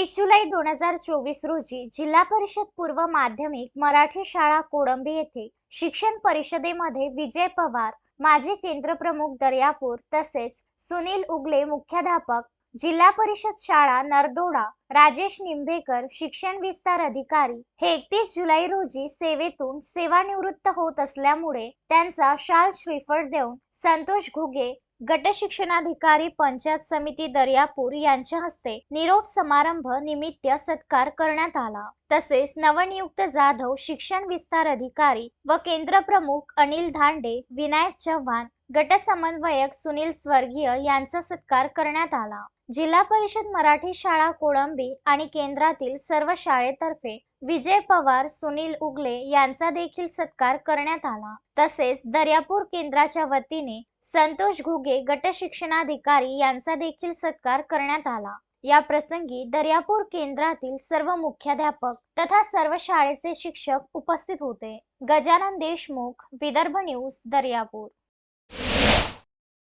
वीस जुलै दोन हजार चोवीस रोजी जिल्हा परिषद पूर्व माध्यमिक मराठी शाळा कोळंबी येथे शिक्षण परिषदेमध्ये विजय पवार माजी केंद्रप्रमुख दर्यापूर तसेच सुनील उगले मुख्याध्यापक जिल्हा परिषद शाळा नरदोडा राजेश निंभेकर शिक्षण विस्तार अधिकारी हे एकतीस जुलै रोजी सेवेतून सेवानिवृत्त होत असल्यामुळे त्यांचा शाल श्रीफळ देऊन संतोष घुगे गट शिक्षणाधिकारी पंचायत समिती दर्यापूर यांच्या हस्ते निरोप समारंभ निमित्त सत्कार करण्यात आला. तसेच नवनियुक्त जाधव शिक्षण विस्तार अधिकारी व केंद्र प्रमुख अनिल धांडे विनायक चव्हाण गट समन्वयक सुनील स्वर्गीय यांचा सत्कार करण्यात आला. जिल्हा परिषद मराठी शाळा कोळंबी आणि केंद्रातील सर्व शाळेतर्फे विजय पवार सुनील उगले यांचा देखील सत्कार करण्यात आला. तसेच दर्यापूर केंद्राच्या वतीने संतोष घुगे गट शिक्षणाधिकारी यांचा देखील सत्कार करण्यात आला. या प्रसंगी दर्यापूर केंद्रातील सर्व मुख्याध्यापक तथा सर्व शाळेचे शिक्षक उपस्थित होते. गजानन देशमुख विदर्भ न्यूज दर्यापूर.